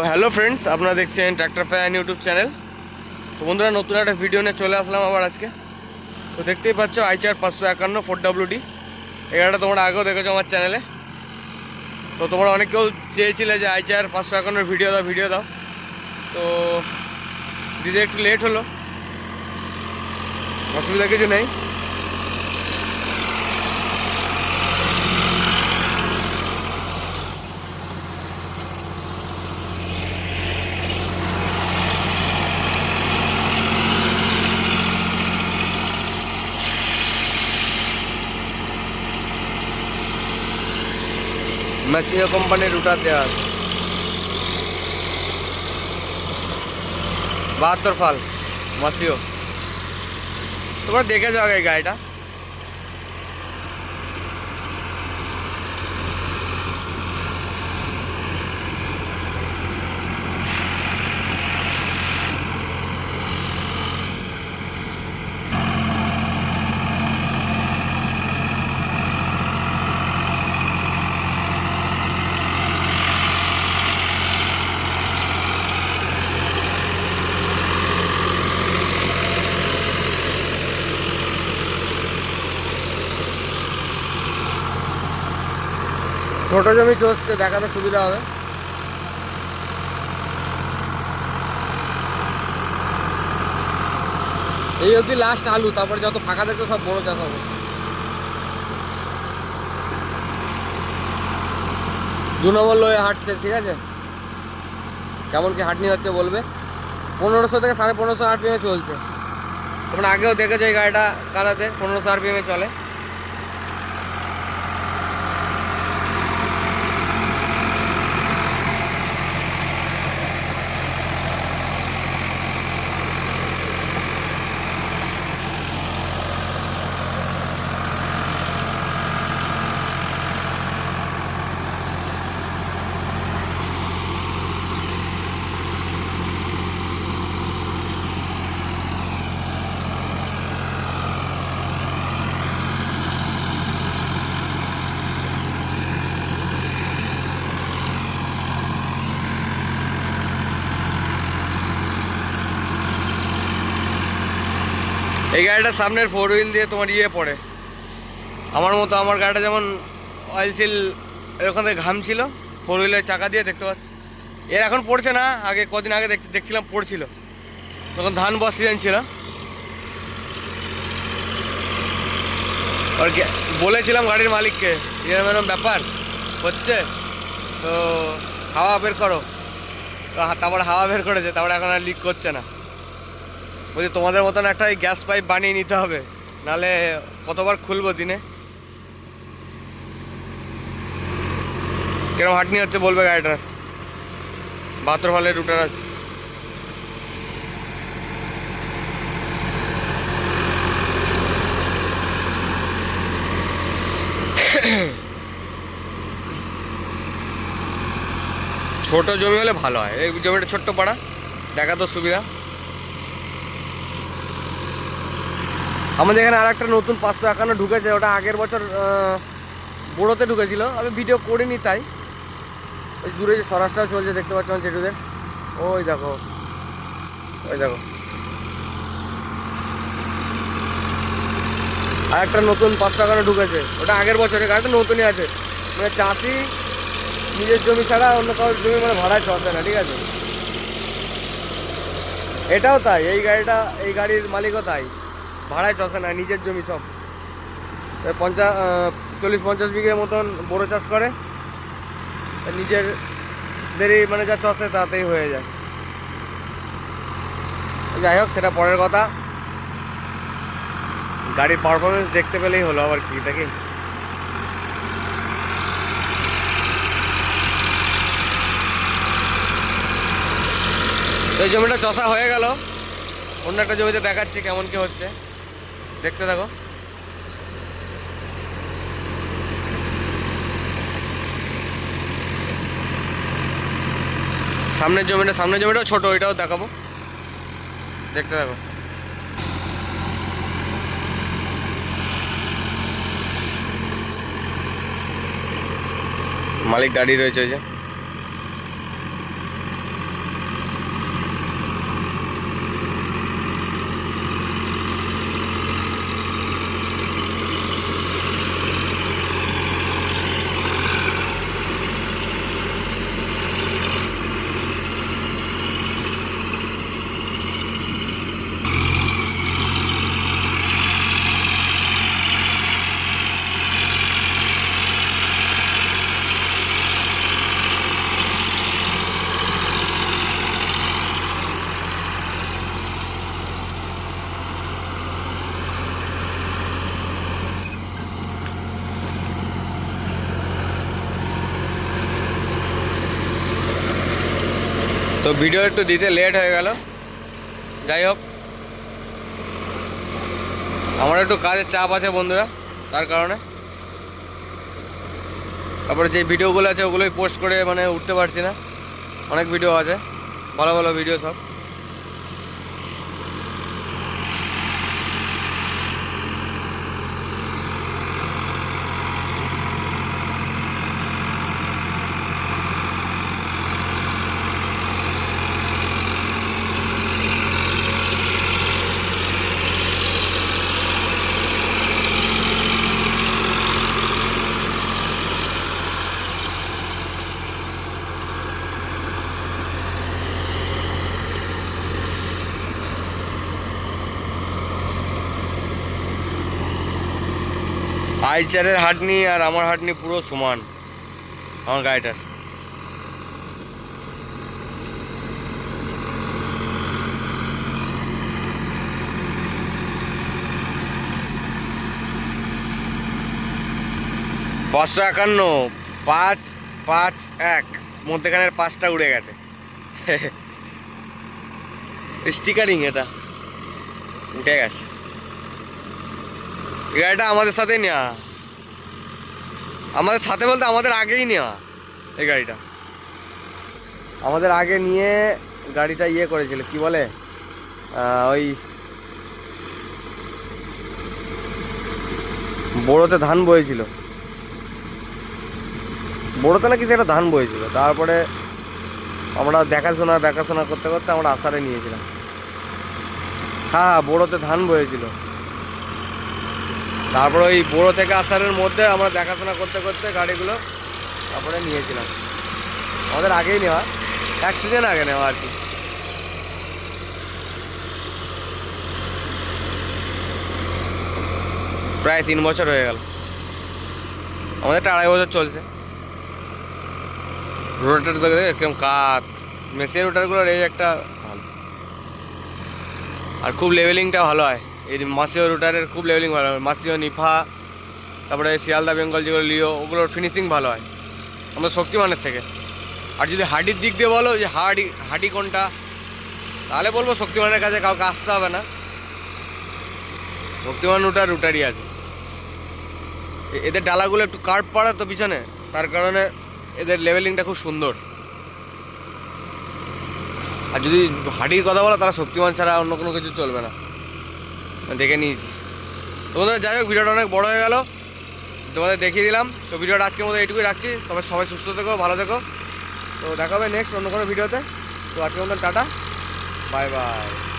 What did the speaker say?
তো hello friends আপনারা দেখছেন ট্র্যাক্টর ফ্যান ইউটিউব চ্যানেল তো বন্ধুরা, নতুন একটা ভিডিও নিয়ে চলে আসলাম আবার আজকে। তো দেখতেই পাচ্ছ আইচার পাঁচশো একান্ন ফোর এই গাড়িটা তোমরা আগেও দেখেছ আমার চ্যানেলে তো তোমরা অনেক কেউ চেয়েছিলে যে আইচার পাঁচশো একান্নর ভিডিও দাও ভিডিও দাও। তো দিদি একটু লেট হলো। অসুবিধা কিছু নেই। মেসিও কোম্পানির রুটার দেওয়া আছে। বাহাত্তর ফাল মাসিও। তোমরা দেখে আগে এই গাড়িটা। ছোট জমি চলছে, দেখাতে সুবিধা হবে। এই অবধি লাস্ট আলু, তারপরে যত ফাঁকা দেখতো সব বড় চাষ হবে। দু নম্বর লয়ে হাঁটছে, ঠিক আছে? কেমন কি হাঁটনি হচ্ছে বলবে? পনেরোশো থেকে সাড়ে পনেরোশো আরপিএমে চলছে। তোমরা আগেও দেখেছ এই গাড়িটা কাদাতে, পনেরোশো আরপিএমে চলে। এই গাড়িটা সামনের ফোর হুইল দিয়ে তোমার ইয়ে পড়ে। আমার মতো, আমার গাড়িটা যেমন অয়েল সিল এরকম থেকে ঘাম ছিল ফোর হুইলের চাকা দিয়ে দেখতে পাচ্ছ। এর এখন পড়ছে না, আগে কদিন আগে দেখ- দেখছিলাম পড়ছিল। তখন ধান বস সিজন ছিল। আর বলেছিলাম গাড়ির মালিককে, এরম এরম ব্যাপার হচ্ছে, তো হাওয়া বের করো। তারপর হাওয়া বের করেছে, তারপরে এখন আর লিক করছে না। বলছি, তোমাদের মতন একটা এই গ্যাস পাইপ বানিয়ে নিতে হবে, নালে কতবার খুলবো দিনে? কিরম হাঁটনি হচ্ছে বলবে গাড়িটার? বাহাত্তর ফলের রুটার আছে। ছোট জমি হলে ভালো হয়। এই জমিটা ছোট্ট পাড়া, দেখা তো সুবিধা। আমাদের এখানে আর একটা নতুন পাঁচশো একান্ন ঢুকেছে, ওটা আগের বছর বড়োতে ঢুকেছিল। আমি ভিডিও করিনি তাই। ওই দূরে যে স্বরাজটাও চলছে, দেখতে পাচ্ছ আমার জেঠুদের। ওই দেখো ওই দেখো। আর একটা নতুন পাঁচশো একান্ন ঢুকেছে, ওটা আগের বছরের গাড়িটা নতুনই আছে। মানে চাষি নিজের জমি ছাড়া অন্য কারোর জমি মানে ভাড়ায় চলছে না, ঠিক আছে? এটাও তাই, এই গাড়িটা, এই গাড়ির মালিকও তাই। ভাড়ায় চষে না, নিজের জমি সব। পঞ্চাশ চল্লিশ পঞ্চাশ বিঘে মতন বড়ো চাষ করে। তা নিজেরদেরই মানে যা চষে তাতেই হয়ে যায়। যাই হোক, সেটা পরের কথা। গাড়ির পারফরমেন্স দেখতে পেলেই হলো, আবার কি দেখি তো জমিটা চষা হয়ে গেল। অন্য একটা জমিতে দেখাচ্ছি কেমন কি হচ্ছে। দেখতে থাকো। সামনের জমিটা, সামনের জমিটাও ছোট ওইটাও দেখাবো। দেখতে থাকো। মালিক দাঁড়িয়ে রয়েছে ওই যে। ভিডিও একটু দিতে লেট হয়ে গেল। যাই হোক। আমার একটু কাজের চাপ আছে বন্ধুরা, তার কারণে। তারপরে যে ভিডিওগুলো আছে, ওগুলোই পোস্ট করে মানে উঠতে পারছি না। অনেক ভিডিও আছে, ভালো ভালো ভিডিও সব। আইচারের হাটনি আর আমার হাটনি পুরো সমান, আমার গাড়িটার। পাঁচশো একান্ন, পাঁচ পাঁচ, এক, মধ্যেখানের পাঁচটা উড়ে গেছে। স্টিকারিং এটা। উঠে গেছে। গাড়িটা আমাদের সাথেই নেওয়া আমাদের সাথে বলতে আমাদের আগেই নেওয়া এই গাড়িটা। আমাদের আগে নিয়ে গাড়িটা ইয়ে করেছিল, কি বলে? ওই বড়োতে ধান বয়েছিল। বড়োতে না কিছু একটা ধান বয়েছিল। তারপরে আমরা দেখাশোনা দেখাশোনা করতে করতে আমরা আসারে নিয়েছিলাম। হ্যাঁ হ্যাঁ বড়োতে ধান বয়েছিল। তারপরে ওই বড়ো থেকে আসারের মধ্যে আমরা দেখাশোনা করতে করতে গাড়িগুলো তারপরে নিয়েছিলাম। আমাদের আগেই নেওয়া। এক সিজন আগে নেওয়া আর কি। প্রায় তিন বছর হয়ে গেল। আমাদেরটা আড়াই বছর চলছে। রোটার দেখে কিরম কাত। মেসির রোটারগুলোর এই একটা ভালো। আর খুব লেভেলিংটা ভালো হয়। এই মাসিও রুটারের খুব লেভেলিং ভালো হয়। মাসিও নিফা, তারপরে শিয়ালদা, বেঙ্গল যেগুলো লিও ওগুলোর ফিনিশিং ভালো হয়। আমাদের শক্তিমানের থেকে। আর যদি হাডির দিক দিয়ে বলো যে হাডি হাডি কোনটা, তাহলে বলব শক্তিমানের কাছে কাউকে আসতে হবে না। শক্তিমান রুটার রুটারই আছে। এদের ডালাগুলো একটু কার্ভ পড়া তো পিছনে, তার কারণে এদের লেভেলিংটা খুব সুন্দর। আর যদি হাডির কথা বলো তারা শক্তিমান ছাড়া অন্য কোনো কিছু চলবে না। দেখে নিয়েছি। তোমাদের যাই হোক, ভিডিওটা অনেক বড় হয়ে গেল। তোমাদের দেখিয়ে দিলাম। তো ভিডিওটা আজকের মতো এইটুকুই রাখছি। তবে সবাই সুস্থ থেকো, ভালো থেকো। তো দেখা হবে নেক্সট অন্য কোনো ভিডিওতে। তো আজকের মতন টাটা। Bye bye.